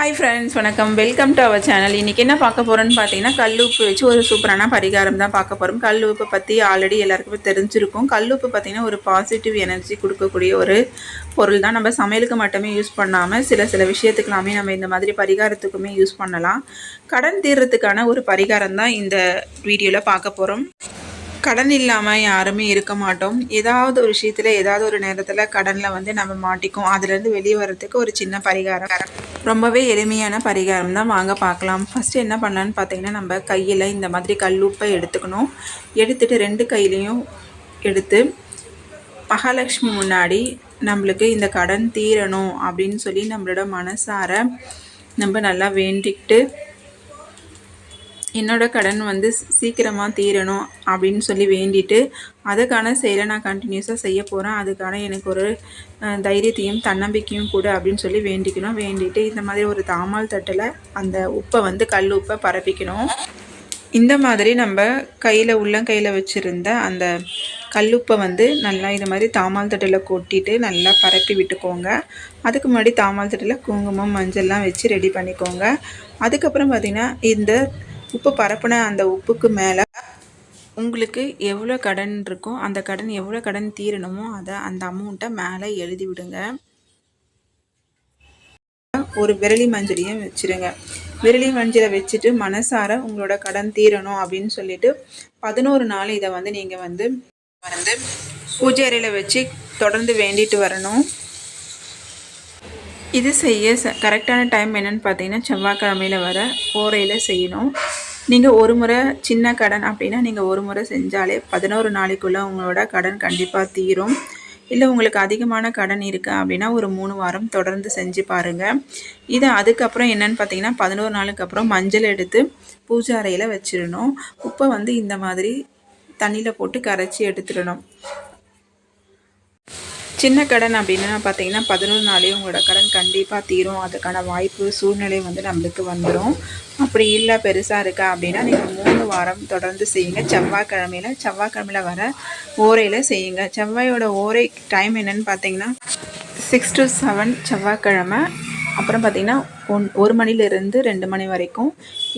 Hi friends வணக்கம். Welcome to our channel இன்றைக்கி என்ன பார்க்க போகிறோன்னு பார்த்தீங்கன்னா கல்லுப்பு வச்சு ஒரு சூப்பரான பரிகாரம் தான் பார்க்க போகிறோம் கல்லுப்பு பற்றி ஆல்ரெடி எல்லாருக்குமே தெரிஞ்சிருக்கும். கல்லுப்பு பார்த்திங்கன்னா ஒரு பாசிட்டிவ் எனர்ஜி கொடுக்கக்கூடிய ஒரு பொருள் தான். நம்ம சமையலுக்கு மட்டுமே யூஸ் பண்ணாமல் சில சில விஷயத்துக்கெல்லாமே நம்ம இந்த மாதிரி பரிகாரத்துக்குமே யூஸ் பண்ணலாம். கடன் தீர்றதுக்கான ஒரு பரிகாரம் தான் இந்த வீடியோவில் பார்க்க போகிறோம் கடன் இல்லாமல் யாருமே இருக்க மாட்டோம். ஏதாவது ஒரு விஷயத்தில் ஏதாவது ஒரு நேரத்தில் கடனில் வந்து நம்ம மாட்டிக்கும் அதுலேருந்து வெளியே வர்றதுக்கு ஒரு சின்ன பரிகாரம். ரொம்பவே எளிமையான பரிகாரம் தான். வாங்க பார்க்கலாம். ஃபஸ்ட்டு என்ன பண்ணலான்னு பார்த்தீங்கன்னா நம்ம கையில் இந்த மாதிரி கல்லுப்பை எடுத்துக்கணும். எடுத்துகிட்டு ரெண்டு கையிலையும் எடுத்து மகாலட்சுமி முன்னாடி நம்மளுக்கு இந்த கடன் தீரணும் அப்படின்னு சொல்லி நம்மளோட மனசார நம்ம நல்லா வேண்டிக்கிட்டு என்னோடய கடன் வந்து சீக்கிரமாக தீரணும் அப்படின்னு சொல்லி வேண்டிட்டு அதுக்கான செயலை நான் கண்டினியூஸாக செய்ய போகிறேன் அதுக்கான எனக்கு ஒரு தைரியத்தையும் தன்னம்பிக்கையும் கூட அப்படின்னு சொல்லி வேண்டிக்கணும். வேண்டிட்டு இந்த மாதிரி ஒரு தாமால் தட்டில் அந்த உப்பை வந்து கல் உப்பை பரப்பிக்கணும். இந்த மாதிரி நம்ம கையில் உள்ளங்கையில் வச்சுருந்த அந்த கல்லுப்பை வந்து நல்லா இது மாதிரி தாமால் தட்டில் கொட்டிட்டு நல்லா பரப்பி விட்டுக்கோங்க. அதுக்கு முன்னாடி தாமால் தட்டில் குங்குமம் மஞ்சள்லாம் வச்சு ரெடி பண்ணிக்கோங்க. அதுக்கப்புறம் பார்த்திங்கன்னா இந்த உப்பு பரப்புன அந்த உப்புக்கு மேலே உங்களுக்கு எவ்வளோ கடன் இருக்கோ அந்த கடன் எவ்வளோ கடன் தீரணுமோ அதை அந்த அமௌண்ட்டை மேலே எழுதி விடுங்க. ஒரு விரலி மஞ்சளையும் வச்சுருங்க. விரலி மஞ்சளை வச்சுட்டு மனசார உங்களோட கடன் தீரணும் அப்படின்னு சொல்லிட்டு பதினோரு நாள் இதை வந்து நீங்கள் வந்து வந்து பூஜை அறையில் வச்சு தொடர்ந்து வேண்டிட்டு வரணும். இது செய்ய கரெக்டான டைம் என்னென்னு பார்த்தீங்கன்னா செவ்வாய்க்கிழமையில் வர ஓரையில் செய்யணும். நீங்கள் ஒரு முறை சின்ன கடன் அப்படின்னா நீங்கள் ஒரு முறை செஞ்சாலே பதினோரு நாளைக்குள்ளே உங்களோட கடன் கண்டிப்பாக தீரும். இல்லை உங்களுக்கு அதிகமான கடன் இருக்குது அப்படின்னா ஒரு மூணு வாரம் தொடர்ந்து செஞ்சு பாருங்கள் இது அதுக்கப்புறம் என்னென்னு பார்த்தீங்கன்னா பதினோரு நாளுக்கு அப்புறம் மஞ்சள் எடுத்து பூஜை அறையில் வச்சிடணும். உப்பை வந்து இந்த மாதிரி தண்ணியில் போட்டு கரைச்சி எடுத்துடணும். சின்ன கடன் அப்படின்னா பார்த்தீங்கன்னா பதினொரு நாளே உங்களோட கடன் கண்டிப்பாக தீரும். அதுக்கான வாய்ப்பு சூழ்நிலை வந்து நம்மளுக்கு வந்துடும் அப்படி இல்லை பெருசாக இருக்கா அப்படின்னா நீங்கள் மூணு வாரம் தொடர்ந்து செய்யுங்க. செவ்வாய்க்கிழமையில் செவ்வாய்க்கிழமையில் வர ஓரையில் செய்யுங்க. செவ்வாயோட ஓரை டைம் என்னென்னு பார்த்தீங்கன்னா சிக்ஸ் டு செவன் செவ்வாய்க்கிழமை. அப்புறம் பார்த்திங்கன்னா ஒன் ஒரு மணிலேருந்து ரெண்டு மணி வரைக்கும்.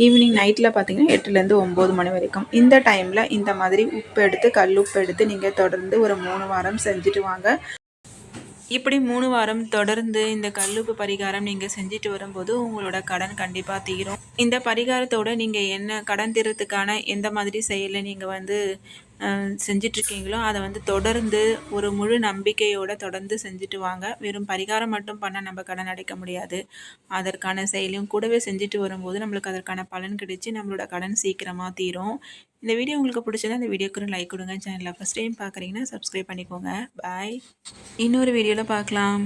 ஈவினிங் நைட்டில் பார்த்திங்கன்னா எட்டுலேருந்து ஒம்பது மணி வரைக்கும். இந்த டைமில் இந்த மாதிரி உப்பு எடுத்து கல் உப்பு எடுத்து நீங்கள் தொடர்ந்து ஒரு மூணு வாரம் செஞ்சுட்டு வாங்க. இப்படி மூணு வாரம் தொடர்ந்து இந்த கல்லுப்பு பரிகாரம் நீங்கள் செஞ்சுட்டு வரும்போது உங்களோட கடன் கண்டிப்பாக தீரும். இந்த பரிகாரத்தோடு நீங்கள் என்ன கடன் தீரத்துக்கான எந்த மாதிரி செயலை நீங்கள் வந்து செஞ்சிட்ருக்கீங்களோ அதை வந்து தொடர்ந்து ஒரு முழு நம்பிக்கையோடு தொடர்ந்து செஞ்சுட்டு வாங்க. வெறும் பரிகாரம் மட்டும் பண்ண நம்ம கடன் அடைக்க முடியாது. அதற்கான செயலையும் கூடவே செஞ்சுட்டு வரும்போது நம்மளுக்கு அதற்கான பலன் கிடைச்சி நம்மளோட கடன் சீக்கிரமாக தீரும். இந்த வீடியோ உங்களுக்கு பிடிச்சதா இந்த வீடியோக்கு லைக் கொடுங்க. சேனலில் ஃபஸ்ட் டைம் பார்க்குறீங்கன்னா சப்ஸ்கிரைப் பண்ணிக்கோங்க. பாய் இன்னொரு வீடியோவில் பார்க்கலாம்